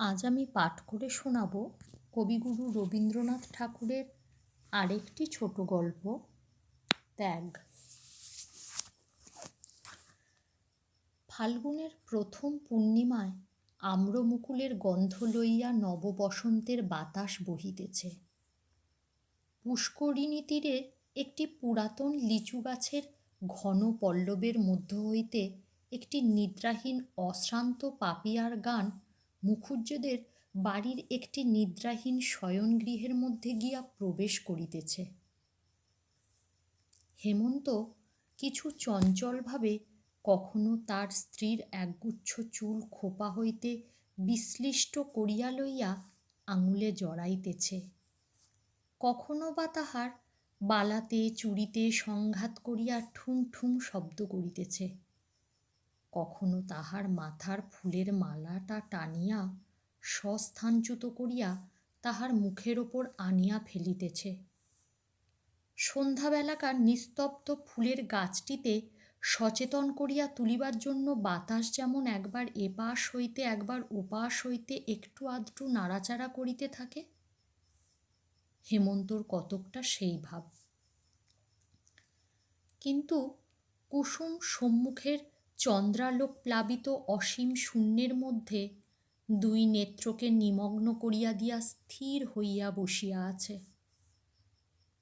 আজ আমি পাঠ করে শোনাব কবিগুরু রবীন্দ্রনাথ ঠাকুরের আরেকটি ছোট গল্প, ত্যাগ। ফাল্গুনের প্রথম পূর্ণিমায় আম্রমুকুলের গন্ধ লইয়া নববসন্তের বাতাস বহিতেছে। পুষ্করিণী তীরে একটি পুরাতন লিচু গাছের ঘন পল্লবের মধ্য হইতে একটি নিদ্রাহীন অশ্রান্ত পাপিয়ার গান মুখুজ্জেদের বাড়ির একটি নিদ্রাহীন শয়নগৃহের মধ্যে গিয়া প্রবেশ করিতেছে। হেমন্ত কিছু চঞ্চলভাবে কখনো তার স্ত্রীর একগুচ্ছ চুল খোপা হইতে বিশ্লিষ্ট করিয়া লইয়া আঙুলে জড়াইতেছে। কখনো বা তাহার বালাতে চুরিতে সংঘাত করিয়া ঠুং ঠুং শব্দ করিতেছে। কখনো তাহার মাথার ফুলের মালাটা টানিয়া স্বস্থানচ্যুত করিয়া তাহার মুখের ওপর আনিয়া ফেলিতেছে। সন্ধ্যাবেলাকার নিস্তব্ধ ফুলের গাছটিতে সচেতন করিয়া তুলিবার জন্য বাতাস যেমন একবার এপাশ হইতে একবার ওপাশ হইতে একটু আধটু নাড়াচাড়া করিতে থাকে, হেমন্তর কতকটা সেই ভাব। কিন্তু কুসুম সম্মুখের চন্দ্রালোক প্লাবিত অসীম শূন্যের মধ্যে দুই নেত্রকে নিমগ্ন করিয়া দিয়া স্থির হইয়া বসিয়া আছে।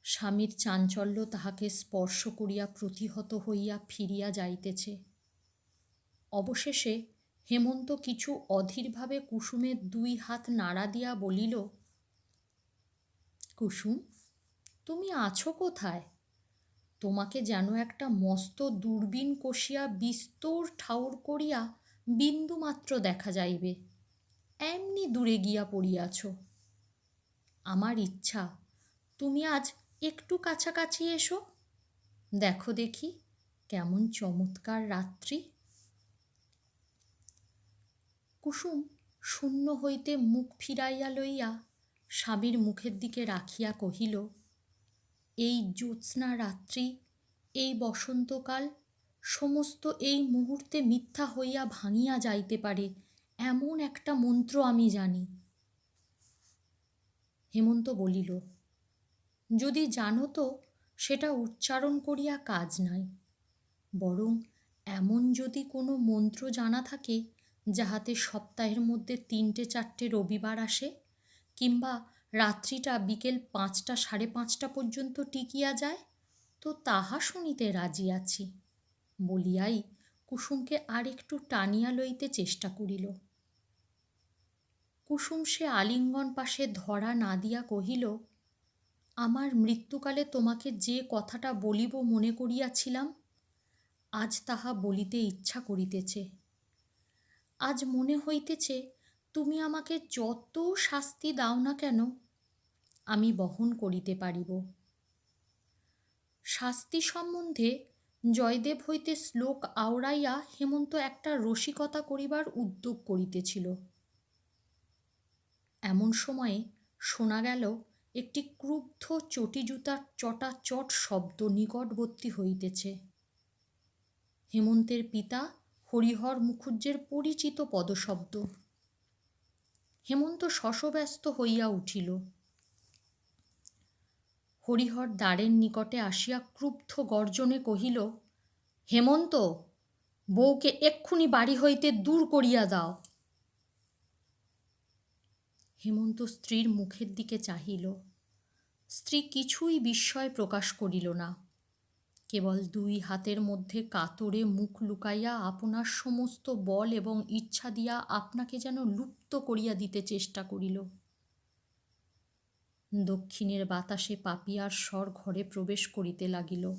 স্বামীর চাঞ্চল্য তাহাকে স্পর্শ করিয়া প্রতিহত হইয়া ফিরিয়া যাইতেছে। অবশেষে হেমন্ত কিছু অধীরভাবে কুসুমের দুই হাত নাড়া দিয়া বলিল, কুসুম, তুমি আছো কোথায়? তোমাকে যেন একটা মস্ত দূরবীন কষিয়া বিস্তর ঠাউর করিয়া বিন্দুমাত্র দেখা যাইবে। এমনি দূরে গিয়া পড়িয়াছ। আমার ইচ্ছা, তুমি আজ একটু কাছাকাছি এসো। দেখো দেখি কেমন চমৎকার রাত্রি। কুসুম শূন্য হইতে মুখ ফিরাইয়া লইয়া স্বামীর মুখের দিকে রাখিয়া কহিল এই জ্যোৎস্না রাত্রি, এই বসন্তকাল, সমস্ত এই মুহূর্তে মিথ্যা হইয়া ভাঙিয়া যাইতে পারে, এমন একটা মন্ত্র আমি জানি। হেমন্ত বলিল, যদি জানো তো, সেটা উচ্চারণ করিয়া কাজ নাই। বরং এমন যদি কোনো মন্ত্র জানা থাকে, যাহাতে সপ্তাহের মধ্যে তিনটে চারটে রবিবার আসে, কিংবা রাত্রিটা বিকেল পাঁচটা, সাড়ে পাঁচটা পর্যন্ত টিকিয়া যায়। তো তাহা শুনিতে রাজি আছি, বলিয়াই কুসুমকে আর একটু টানিয়া লইতে চেষ্টা করিল। কুসুম সে আলিঙ্গন পাশে ধরা না দিয়া কহিল, আমার মৃত্যুকালে তোমাকে যে কথাটা বলিব মনে করিয়াছিলাম, আজ তাহা বলিতে ইচ্ছা করিতেছে। আজ মনে হইতেছে তুমি আমাকে যত শাস্তি দাও না কেন, আমি বহন করিতে পারিব। শাস্তি সম্বন্ধে জয়দেব হইতে শ্লোক আওড়াইয়া হেমন্ত একটা রসিকতা করিবার উদ্যোগ করিতেছিল। এমন সময়ে শোনা গেল, একটি ক্রুব্ধ চটিজুতার চটা চট শব্দ নিকটবর্তী হইতেছে। হেমন্তের পিতা হরিহর মুখুজ্জের পরিচিত পদশব্দ। হেমন্ত শশব্যস্ত হইয়া উঠিল। হরিহর দ্বারের নিকটে আসিয়া ক্রুব্ধ গর্জনে কহিল, হেমন্ত, বউকে এক্ষুনি বাড়ি হইতে দূর করিয়া দাও। হেমন্ত স্ত্রীর মুখের দিকে চাহিল। স্ত্রী কিছুই বিস্ময় প্রকাশ করিল না। কেবল দুই হাতের মধ্যে কাতরে মুখ লুকাইয়া আপনার সমস্ত বল এবং ইচ্ছা দিয়া আপনাকে যেন লুপ্ত করিয়া দিতে চেষ্টা করিল। দক্ষিণের বাতাসে পাপিয়ার স্বর ঘরে প্রবেশ করিতে লাগিল।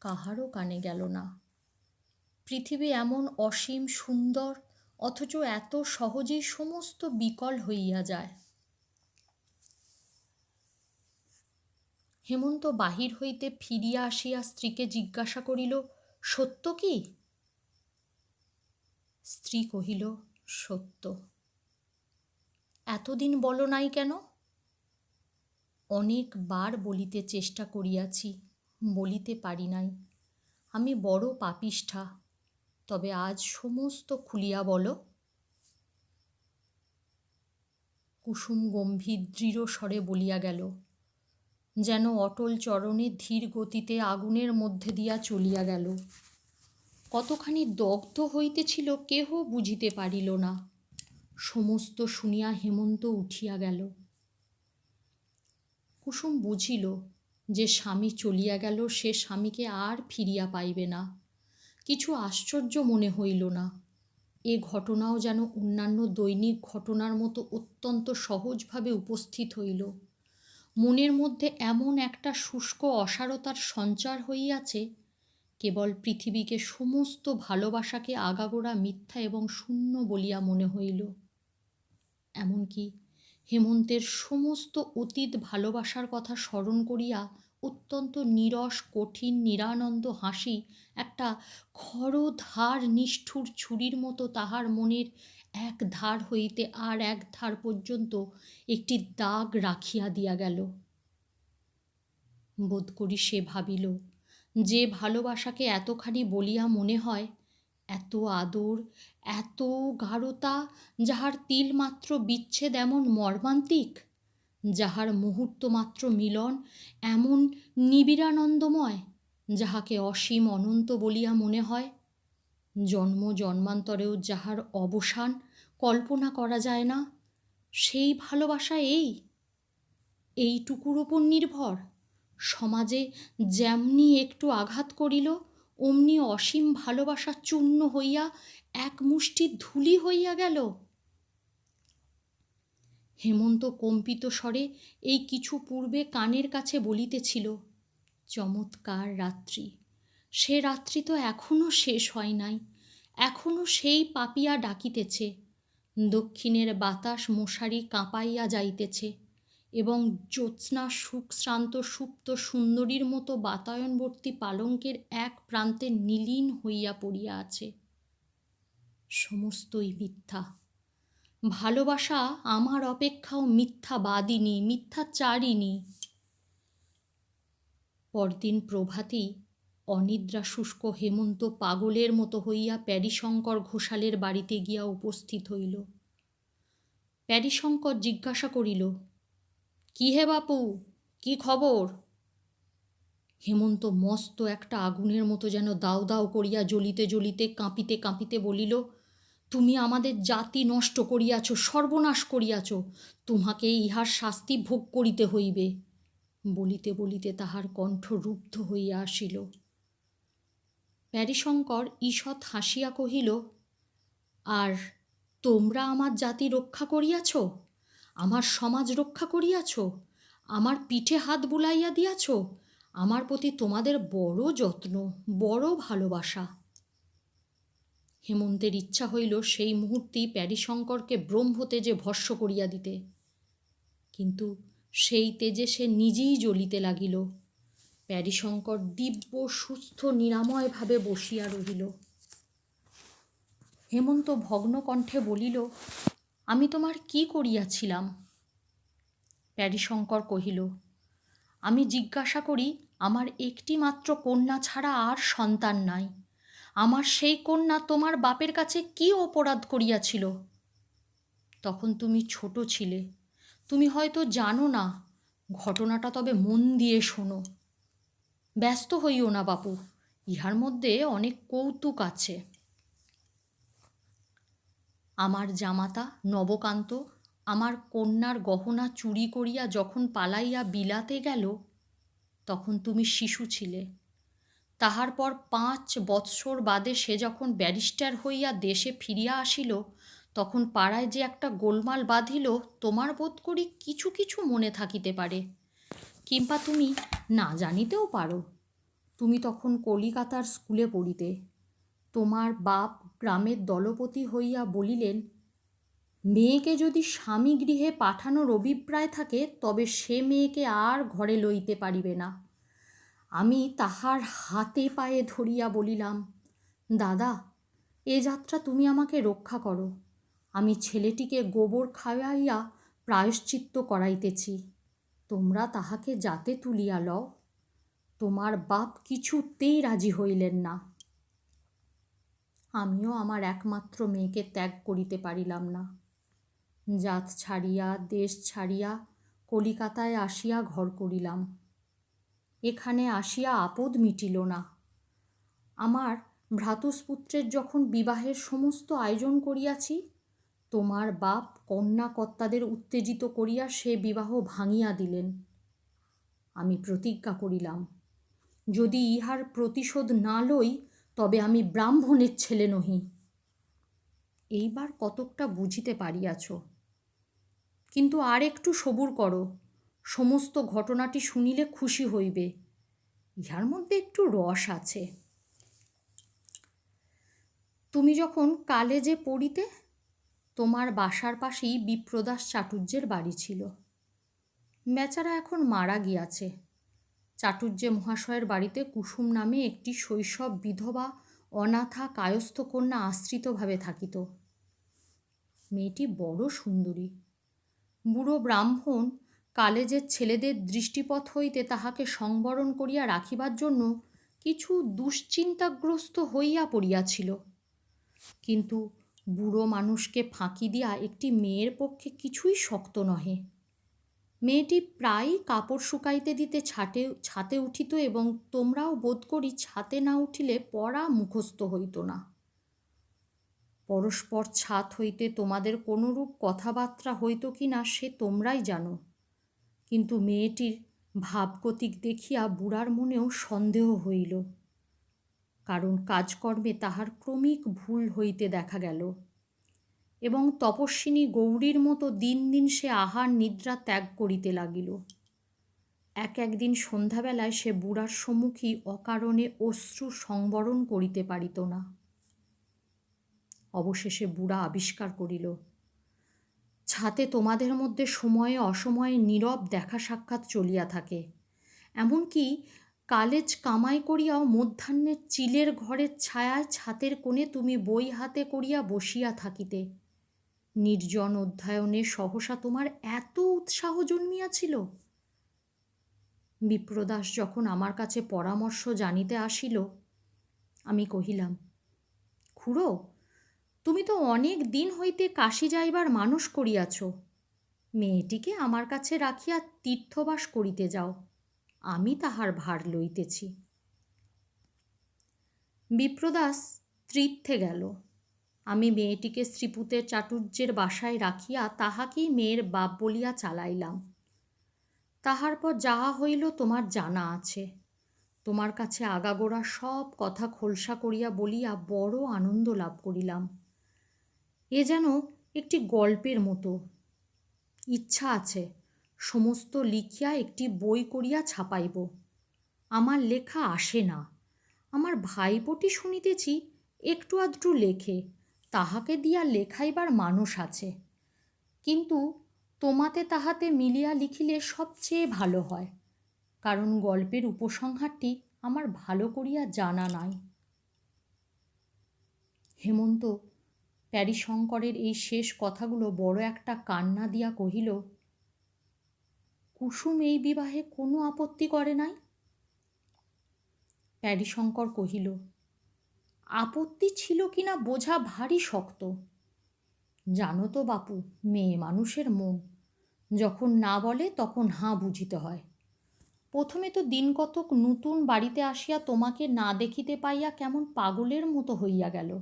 কাহারও কানে গেল না। পৃথিবী এমন অসীম সুন্দর, অথচ এত সহজেই সমস্ত বিকল হইয়া যায়। হেমন্ত বাহির হইতে ফিরিয়া আসিয়া স্ত্রীকে জিজ্ঞাসা করিল, সত্য কি? স্ত্রী কহিল, সত্য। এতদিন বলো নাই কেন? অনেকবার বলিতে চেষ্টা করিয়াছি, বলিতে পারি নাই। আমি বড় পাপিষ্ঠা, তবে আজ সমস্ত খুলিয়া বলো। কুসুম গম্ভীর দৃঢ় স্বরে বলিয়া গেল যেন অটল চরণে ধীর গতিতে আগুনের মধ্যে দিয়া চলিয়া গেল। কতখানি দগ্ধ হইতেছিল কেহ বুঝিতে পারিল না। সমস্ত শুনিয়া হেমন্ত উঠিয়া গেল। কুসুম বুঝিল যে স্বামী চলিয়া গেল, সে স্বামীকে আর ফিরিয়া পাইবে না। কিছু আশ্চর্য মনে হইল না। এ ঘটনাও যেন অন্যান্য দৈনিক ঘটনার মতো অত্যন্ত সহজভাবে উপস্থিত হইল। মনের মধ্যে এমন একটা শুষ্ক অসারতার সঞ্চার হইয়াছে, কেবল পৃথিবীকে সমস্ত ভালোবাসাকে আগাগোড়া মিথ্যা এবং শূন্য বলিয়া মনে হইল। এমনকি হেমন্তের সমস্ত অতীত ভালোবাসার কথা স্মরণ করিয়া অত্যন্ত নিরস, কঠিন, নিরানন্দ হাসি, একটা খরধার নিষ্ঠুর ছুরির মতো তাহার মনের এক ধার হইতে আর এক ধার পর্যন্ত একটি দাগ রাখিয়া দিয়া গেল। বোধ করি সে ভাবিল, যে ভালোবাসাকে এতখানি বলিয়া মনে হয়, এত আদর, এত গাঢ়তা, যাহার তিলমাত্র বিচ্ছেদ এমন মর্মান্তিক, যাহার মুহূর্ত মাত্র মিলন এমন নিবিড়ানন্দময়, যাহাকে অসীম অনন্ত বলিয়া মনে হয় জন্ম জন্মান্তরেও যাহার অবসান কল্পনা করা যায় না, সেই ভালোবাসা এই। এইটুকুর ওপর নির্ভর। সমাজে যেমনি একটু আঘাত করিল, অমনি অসীম ভালোবাসা চূর্ণ হইয়া এক মুষ্টি ধুলি হইয়া গেল। হেমন্ত কম্পিত স্বরে এই কিছু পূর্বে কানের কাছে বলিতেছিল, চমৎকার রাত্রি। সে রাত্রি তো এখনও শেষ হয় নাই। এখনও সেই পাপিয়া ডাকিতেছে। দক্ষিণের বাতাস মশারি কাঁপাইয়া যাইতেছে এবং জ্যোৎস্না সুখশ্রান্ত সুপ্ত সুন্দরীর মতো বাতায়নবর্তী পালঙ্কের এক প্রান্তে নীলীন হইয়া পড়িয়া আছে। সমস্তই মিথ্যা। ভালোবাসা আমার অপেক্ষাও মিথ্যা মিথ্যাবাদিনী, মিথ্যাচারিণী। পরদিন প্রভাতেই অনিদ্রা শুষ্ক হেমন্ত পাগলের মতো হইয়া প্যারিশঙ্কর ঘোষালের বাড়িতে গিয়া উপস্থিত হইল। প্যারিশঙ্কর জিজ্ঞাসা করিল, কি হে বাপু, কি খবর? হেমন্ত মস্ত একটা আগুনের মতো যেন দাও দাও করিয়া জ্বলিতে জ্বলিতে কাঁপিতে কাঁপিতে বলিল, তুমি আমাদের জাতি নষ্ট করিয়াছ, সর্বনাশ করিয়াছ, তোমাকে ইহার শাস্তি ভোগ করিতে হইবে। বলিতে বলিতে তাহার কণ্ঠ রুদ্ধ হইয়া আসিল। প্যারিশঙ্কর ঈষৎ হাসিয়া কহিল, আর তোমরা আমার জাতি রক্ষা করিয়াছ? আমার সমাজ রক্ষা করিয়াছ? আমার পিঠে হাত বুলাইয়া দিয়াছ? আমার প্রতি তোমাদের বড় যত্ন, বড় ভালোবাসা? হেমন্তের ইচ্ছা হইল সেই মুহূর্তেই প্যারিশঙ্করকে ব্রহ্মতেজে ভস্য করিয়া দিতে। কিন্তু সেই তেজে সে নিজেই জ্বলিতে লাগিল। প্যারিশঙ্কর দিব্য, সুস্থ, নিরাময়ভাবে বসিয়া রহিল। হেমন্ত ভগ্ন কণ্ঠে বলিল, আমি তোমার কি করিয়াছিলাম? প্যারিশঙ্কর কহিল, আমি জিজ্ঞাসা করি, আমার একটি মাত্র কন্যা ছাড়া আর সন্তান নাই। আমার সেই কন্যা তোমার বাপের কাছে কি অপরাধ করিয়াছিল? তখন তুমি ছোট ছিলে। তুমি হয়তো জানো না। ঘটনাটা তবে মন দিয়ে শোনো। ব্যস্ত হইও না বাপু, ইহার মধ্যে অনেক কৌতুক আছে। আমার জামাতা নবকান্ত আমার কন্যার গহনা চুরি করিয়া যখন পালাইয়া বিলাতে গেল, তখন তুমি শিশু ছিলে। তাহার পর পাঁচ বৎসর বাদে সে যখন ব্যারিস্টার হইয়া দেশে ফিরিয়া আসিল, তখন পাড়ায় যে একটা গোলমাল বাঁধিল, তোমার বোধ করি কিছু কিছু মনে থাকিতে পারে। কিংবা তুমি না জানিতেও পারো, তুমি তখন কলিকাতার স্কুলে পড়িতে। তোমার বাপ গ্রামের দলপতি হইয়া বলিলেন, মেয়েকে যদি স্বামী গৃহে পাঠানোর অভিপ্রায় থাকে, তবে সে মেয়েকে আর ঘরে লইতে পারিবে না। আমি তাহার হাতে পায়ে ধরিয়া বলিলাম, দাদা, এ যাত্রা তুমি আমাকে রক্ষা করো। আমি ছেলেটিকে গোবর খাওয়াইয়া প্রায়শ্চিত্ত করাইতেছি। তোমরা তাহাকে যাতে তুলিয়া লও, তোমার বাপ কিছুতেই রাজি হইলেন না। আমিও আমার একমাত্র মেয়েকে ত্যাগ করিতে পারিলাম না। জাত ছাড়িয়া, দেশ ছাড়িয়া, কলিকাতায় আসিয়া ঘর করিলাম। এখানে আসিয়া আপদ মিটিল না। আমার ভ্রাতুষ্পুত্রের যখন বিবাহের সমস্ত আয়োজন করিয়াছি তোমার বাপ কন্যা কর্তাদের উত্তেজিত করিয়া সে বিবাহ ভাঙিয়া দিলেন। আমি প্রতিজ্ঞা করিলাম, যদি ইহার প্রতিশোধ না লই, তবে আমি ব্রাহ্মণের ছেলে নহি। এইবার কতকটা বুঝিতে পারিয়াছ। কিন্তু আর একটু সবুর করো, সমস্ত ঘটনাটি শুনিলে খুশি হইবে। ইহার মধ্যে একটু রস আছে। তুমি যখন কালেজে পড়িতে তোমার বাসার পাশেই বিপ্রদাস চাটুর্যের বাড়ি ছিল। বেচারা এখন মারা গিয়াছে। চাটুর্যে মহাশয়ের বাড়িতে কুসুম নামে একটি শৈশব বিধবা অনাথা কায়স্থ কন্যা আশ্রিতভাবে থাকিত। মেয়েটি বড় সুন্দরী। বুড়ো ব্রাহ্মণ কালেজের ছেলেদের দৃষ্টিপথ হইতে তাহাকে সংবরণ করিয়া রাখিবার জন্য কিছু দুশ্চিন্তাগ্রস্ত হইয়া পড়িয়াছিল। কিন্তু বুড়ো মানুষকে ফাঁকি দিয়া একটি মেয়ের পক্ষে কিছুই শক্ত নহে। মেয়েটি প্রায়ই কাপড় শুকাইতে দিতে ছাটে, ছাতে উঠিত এবং তোমরাও বোধ করি ছাতে না উঠিলে পড়া মুখস্থ হইত না। পরস্পর ছাত হইতে তোমাদের কোনরূপ কথাবার্তা হইত কি না সে তোমরাই জানো। কিন্তু মেয়েটির ভাবগতিক দেখিয়া বুড়ার মনেও সন্দেহ হইল। কারণ কাজকর্মে তাহার ক্রমিক ভুল হইতে দেখা গেল। এবং তপস্বিনী গৌরীর মতো দিন দিন সে আহার নিদ্রা ত্যাগ করিতে লাগিল। এক একদিন সন্ধ্যাবেলায় সে বুড়ার সম্মুখী অকারণে অশ্রু সংবরণ করিতে পারিত না। অবশেষে বুড়া আবিষ্কার করিল, ছাতে তোমাদের মধ্যে সময়ে অসময়ে নীরব দেখা সাক্ষাৎ চলিয়া থাকে। এমনকি কালেজ কামাই করিয়াও মধ্যাহ্নের চিলের ঘরের ছায়ায় ছাতের কোণে তুমি বই হাতে করিয়া বসিয়া থাকিতে। নির্জন অধ্যয়নে সহসা তোমার এত উৎসাহ জন্মিয়াছিল? বিপ্রদাস যখন আমার কাছে পরামর্শ জানিতে আসিল, আমি কহিলাম, খুড়ো, তুমি তো অনেক দিন হইতে কাশি যাইবার মানুষ করিয়াছ। মেয়েটিকে আমার কাছে রাখিয়া তীর্থবাস করিতে যাও। আমি তাহার ভার লইতেছি। বিপ্রদাস তীর্থে গেল। আমি মেয়েটিকে শ্রীপুতের চাটুর্যের বাসায় রাখিয়া তাহাকেই মেয়ের বাপ বলিয়া চালাইলাম। তাহার পর যাহা হইল তোমার জানা আছে। তোমার কাছে আগাগোড়া সব কথা খোলসা করিয়া বলিয়া বড় আনন্দ লাভ করিলাম। এ যেন একটি গল্পের মতো। ইচ্ছা আছে সমস্ত লিখিয়া একটি বই করিয়া ছাপাইব। আমার লেখা আসে না। আমার ভাইপটি শুনিতেছি একটু আধটু লেখে, তাহাকে দিয়া লেখাইবার মানুষ আছে। কিন্তু তোমাতে তাহাতে মিলিয়া লিখিলে সবচেয়ে ভালো হয়, কারণ গল্পের উপসংহারটি আমার ভালো করিয়া জানা নাই। হেমন্ত, প্যারিশঙ্করের এই শেষ কথাগুলো বড় একটা কান্না দিয়া কহিল কুসুম এই বিবাহে কোনো আপত্তি করে নাই? প্যারিশঙ্কর কহিল, আপত্তি ছিল কিনা বোঝা ভারী শক্ত। জানো তো বাপু, মেয়ে মানুষের মন, যখন না বলে তখন হাঁ বুঝিতে হয়। প্রথমে তো দিন কতক নতুন বাড়িতে আসিয়া তোমাকে না দেখিতে পাইয়া কেমন পাগলের মতো হইয়া গেল।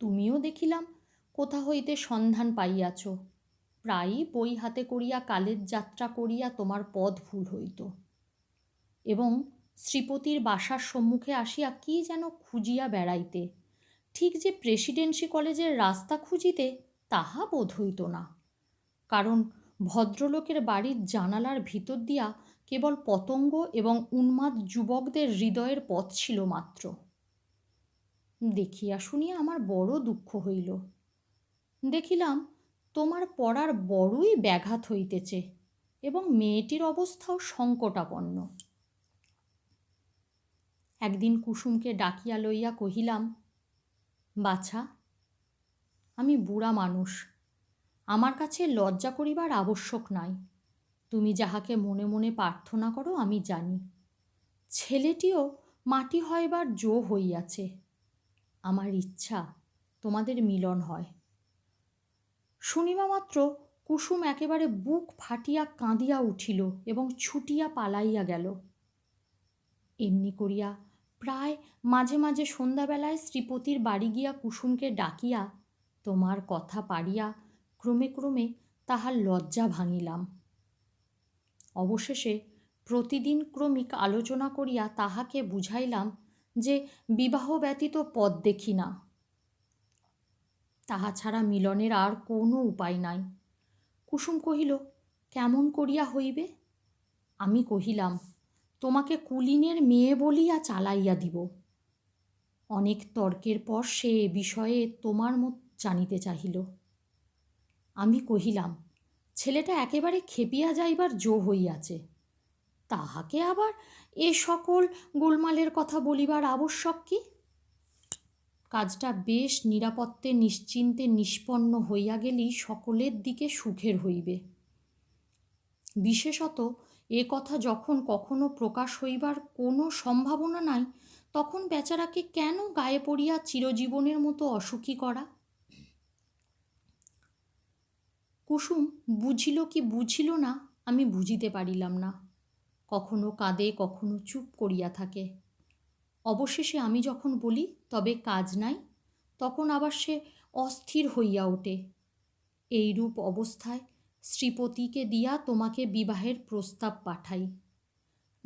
তুমিও দেখিলাম, কোথা হইতে সন্ধান পাইয়াছ। প্রায়ই বই হাতে করিয়া কালের যাত্রা করিয়া তোমার পথ ভুল হইত। এবং শ্রীপতির বাসার সম্মুখে আসিয়া কি যেন খুঁজিয়া বেড়াইতে, ঠিক যে প্রেসিডেন্সি কলেজের রাস্তা খুঁজিতে তাহা বোধ হইত না। কারণ ভদ্রলোকের বাড়ির জানালার ভিতর দিয়া কেবল পতঙ্গ এবং উন্মাদ যুবকদের হৃদয়ের পথ ছিল মাত্র। দেখিয়া শুনিয়া আমার বড় দুঃখ হইল। দেখিলাম তোমার পড়ার বড়ই ব্যাঘাত হইতেছে এবং মেয়েটির অবস্থাও সংকটাপন্ন। একদিন কুসুমকে ডাকিয়া লইয়া কহিলাম, বাছা, আমি বুড়া মানুষ, আমার কাছে লজ্জা করিবার আবশ্যক নাই। তুমি যাহাকে মনে মনে প্রার্থনা করো, আমি জানি। ছেলেটিও মাটি হইবার জো হইয়াছে। আমার ইচ্ছা তোমাদের মিলন হয়। শুনিবা মাত্র কুসুম একেবারে বুক ফাটিয়া কাঁদিয়া উঠিল এবং ছুটিয়া পালাইয়া গেল। এমনি করিয়া প্রায় মাঝে মাঝে সন্ধ্যাবেলায় শ্রীপতির বাড়ি গিয়া কুসুমকে ডাকিয়া তোমার কথা পারিয়া ক্রমে ক্রমে তাহার লজ্জা ভাঙিলাম। অবশেষে প্রতিদিন ক্রমিক আলোচনা করিয়া তাহাকে বুঝাইলাম যে বিবাহ ব্যতীত পথ দেখি না। তাহা ছাড়া মিলনের আর কোনো উপায় নাই। কুসুম কহিল, কেমন করিয়া হইবে? আমি কহিলাম, তোমাকে কুলিনের মেয়ে বলিয়া চালাইয়া দিব। অনেক তর্কের পর সে বিষয়ে তোমার মত জানিতে চাহিল। আমি কহিলাম, ছেলেটা একেবারে খেপিয়া যাইবার জো হইয়াছে। তাহাকে আবার এ সকল গোলমালের কথা বলিবার আবশ্যক কি? কাজটা বেশ নিরাপত্তে, নিশ্চিন্তে, নিষ্পন্ন হইয়া গেলেই সকলের দিকে সুখের হইবে। বিশেষত এ কথা যখন কখনো প্রকাশ হইবার কোনো সম্ভাবনা নাই, তখন বেচারাকে কেন গায়ে পড়িয়া চিরজীবনের মতো অসুখী করা? কুসুম বুঝিল কি বুঝিল না, আমি বুঝিতে পারিলাম না। কখনো কাঁদে, কখনো চুপ করিয়া থাকে। অবশেষে আমি যখন বলি, তবে কাজ নাই? তখন আবার সে অস্থির হইয়া ওঠে। এইরূপ অবস্থায় শ্রীপতিকে দিয়া তোমাকে বিবাহের প্রস্তাব পাঠাই।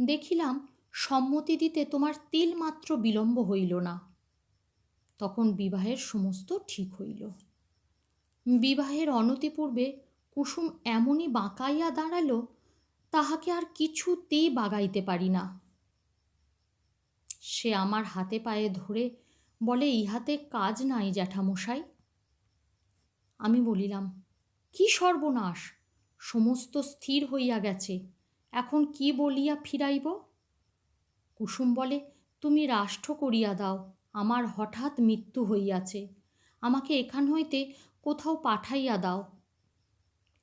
দেখিলাম সম্মতি দিতে তোমার তিলমাত্র বিলম্ব হইল না। তখন বিবাহের সমস্ত ঠিক হইল। বিবাহের অনতিপূর্বে কুসুম এমনই বাঁকাইয়া দাঁড়াল তাহাকে আর কিছুতেই বাগাইতে পারি না। সে আমার হাতে পায়ে ধরে বলে, ইহাতে কাজ নাই জ্যাঠামশাই? আমি বলিলাম, কি সর্বনাশ! সমস্ত স্থির হইয়া গেছে। এখন কি বলিয়া ফিরাইব? কুসুম বলে, তুমি রাষ্ট্র করিয়া দাও, আমার হঠাৎ মৃত্যু হইয়াছে। আমাকে এখান হইতে কোথাও পাঠাইয়া দাও।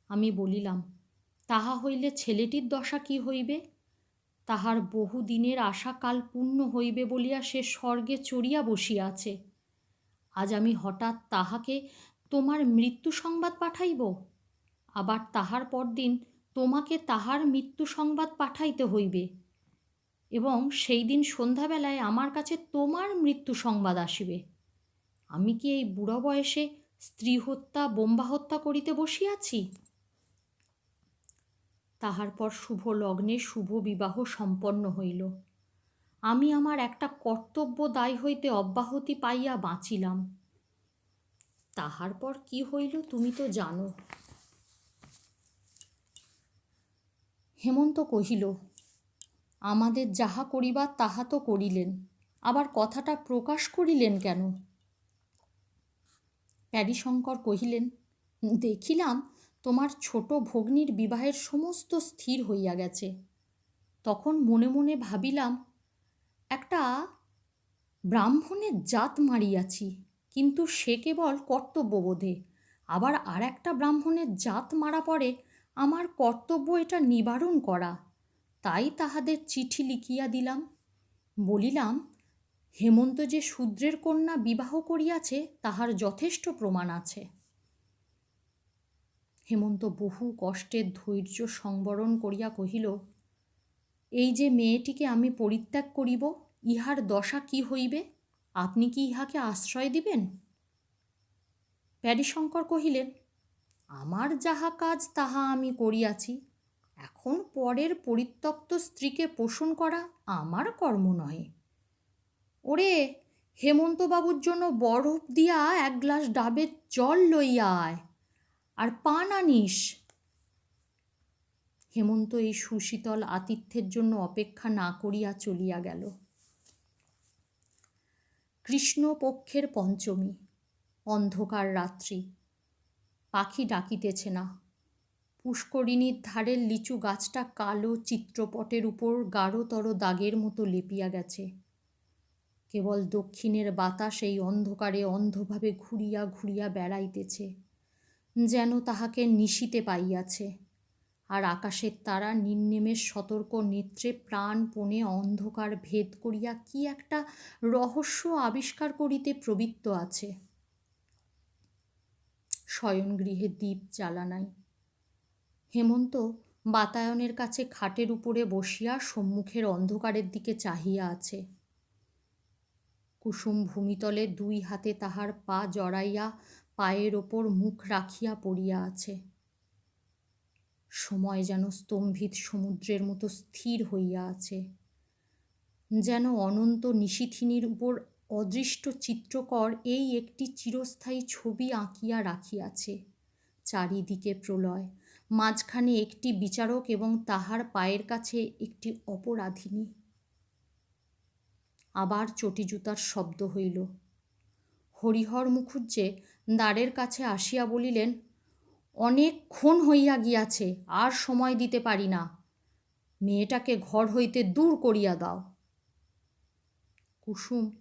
আমি বলিলাম, তাহা হইলে ছেলেটির দশা কি হইবে? তাহার বহু দিনের আশা কাল পূর্ণ হইবে বলিয়া সে স্বর্গে চড়িয়া বসিয়াছে। আজ আমি হঠাৎ তাহাকে তোমার মৃত্যু সংবাদ পাঠাইব? আবার তাহার পরদিন তোমাকে তাহার মৃত্যু সংবাদ পাঠাইতে হইবে। এবং সেই দিন সন্ধ্যাবেলায় আমার কাছে তোমার মৃত্যু সংবাদ আসিবে। আমি কি এই বুড়ো বয়সে স্ত্রী হত্যা বোম্বা হত্যা করিতে বসিয়াছি? তাহার পর শুভ লগ্নে শুভ বিবাহ সম্পন্ন হইল। আমি আমার একটা কর্তব্য দায় হইতে অব্যাহতি পাইয়া বাঁচিলাম। তাহার পর কি হইল তুমি তো জানো। হেমন্ত কহিল, আমাদের যাহা করিবার তাহা তো করিলেন, আবার কথাটা প্রকাশ করিলেন কেন? প্যারিশঙ্কর কহিলেন, দেখিলাম তোমার ছোট ভগ্নীর বিবাহের সমস্ত স্থির হইয়া গেছে। তখন মনে মনে ভাবিলাম, একটা ব্রাহ্মণের জাত মারিয়াছি, কিন্তু সে কেবল কর্তব্যবোধে। আবার আর একটা ব্রাহ্মণের জাত মারা পড়ে, আমার কর্তব্য এটা নিবারণ করা। তাই তাহাদের চিঠি লিখিয়া দিলাম। বলিলাম, হেমন্ত যে শূদ্রের কন্যা বিবাহ করিয়াছে, তাহার যথেষ্ট প্রমাণ আছে। হেমন্ত বহু কষ্টের ধৈর্য সংবরণ করিয়া কহিল, এই যে মেয়েটিকে আমি পরিত্যাগ করিব, ইহার দশা কি হইবে? আপনি কি ইহাকে আশ্রয় দিবেন? প্যারিশঙ্কর কহিলেন, আমার যাহা কাজ, তাহা আমি করিয়াছি। এখন পরের পরিত্যক্ত স্ত্রীকে পোষণ করা আমার কর্ম নহে। ওরে, হেমন্তবাবুর জন্য বরফ দিয়া এক গ্লাস ডাবের জল লইয়া আয়। আর পান আনিস হেমন্ত এই সুশীতল আতিথ্যের জন্য অপেক্ষা না করিয়া চলিয়া গেল। কৃষ্ণপক্ষের পঞ্চমী, অন্ধকার রাত্রি। পাখি ডাকিতেছে না। পুষ্করিণীর ধারের লিচু গাছটা কালো চিত্রপটের উপর গাঢ়তর দাগের মতো লেপিয়া গেছে। কেবল দক্ষিণের বাতাস এই অন্ধকারে অন্ধভাবে ঘুরিয়া ঘুরিয়া বেড়াইতেছে। যেন তাহাকে নিশিতে পাইয়াছে। আর আকাশের তারা নির্নেমের সতর্ক নেত্রে প্রাণপণে অন্ধকার ভেদ করিয়া কি একটা রহস্য আবিষ্কার করিতে প্রবৃত্ত আছে। শয়নগৃহে দ্বীপ জ্বালা নাই। হেমন্ত বাতায়নের কাছে খাটের উপরে বসিয়া সম্মুখের অন্ধকারের দিকে চাহিয়া আছে। কুসুম ভূমিতলে দুই হাতে তাহার পা জড়াইয়া পায়ের ওপর মুখ রাখিয়া পড়িয়া আছে। সময় যেন স্তম্ভিত সমুদ্রের মতো স্থির হইয়া আছে। যেন অনন্ত নিশিথিনীর উপর অদৃষ্ট চিত্রকর এই একটি চিরস্থায়ী ছবি আঁকিয়া রাখিয়াছে। চারিদিকে প্রলয়, মাঝখানে একটি বিচারক এবং তাহার পায়ের কাছে একটি অপরাধিনী। আবার চটি জুতার শব্দ হইল। হরিহর মুখুজ্জে দ্বারের কাছে আসিয়া বলিলেন, অনেকক্ষণ হইয়া গিয়াছে, আর সময় দিতে পারি না। মেয়েটাকে ঘর হইতে দূর করিয়া দাও। কুসুম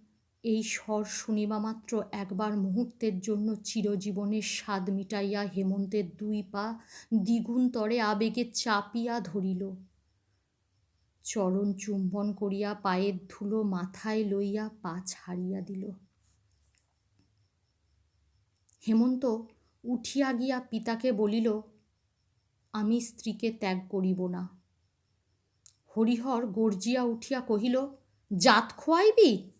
এই স্বর শুনিবা মাত্র একবার মুহূর্তের জন্য চিরজীবনের স্বাদ মিটাইয়া হেমন্তের দুই পা দ্বিগুণ তরে আবেগে চাপিয়া ধরিল। চরণ চুম্বন করিয়া পায়ের ধুলো মাথায় লইয়া পা ছাড়িয়া দিল। হেমন্ত উঠিয়া গিয়া পিতাকে বলিল, আমি স্ত্রীকে ত্যাগ করিব না। হরিহর গর্জিয়া উঠিয়া কহিল, জাত খোয়াইবি?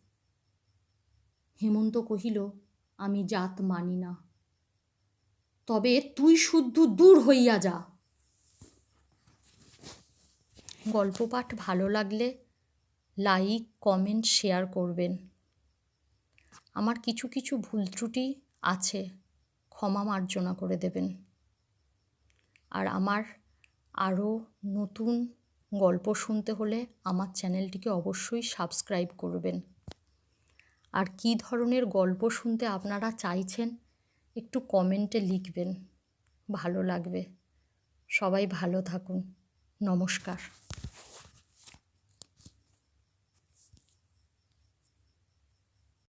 হেমন্ত কহিল, আমি জাত মানি না। তবে তুই শুদ্ধ দূর হইয়া যা। গল্প পাঠ ভালো লাগলে লাইক, কমেন্ট, শেয়ার করবেন। আমার কিছু কিছু ভুল ত্রুটি আছে, ক্ষমা মার্জনা করে দেবেন। আর আমার আরও নতুন গল্প শুনতে হলে আমার চ্যানেলটিকে অবশ্যই সাবস্ক্রাইব করবেন। আর কী ধরনের গল্প শুনতে আপনারা চাইছেন, একটু কমেন্টে লিখবেন। ভালো লাগবে। সবাই ভালো থাকুন। নমস্কার।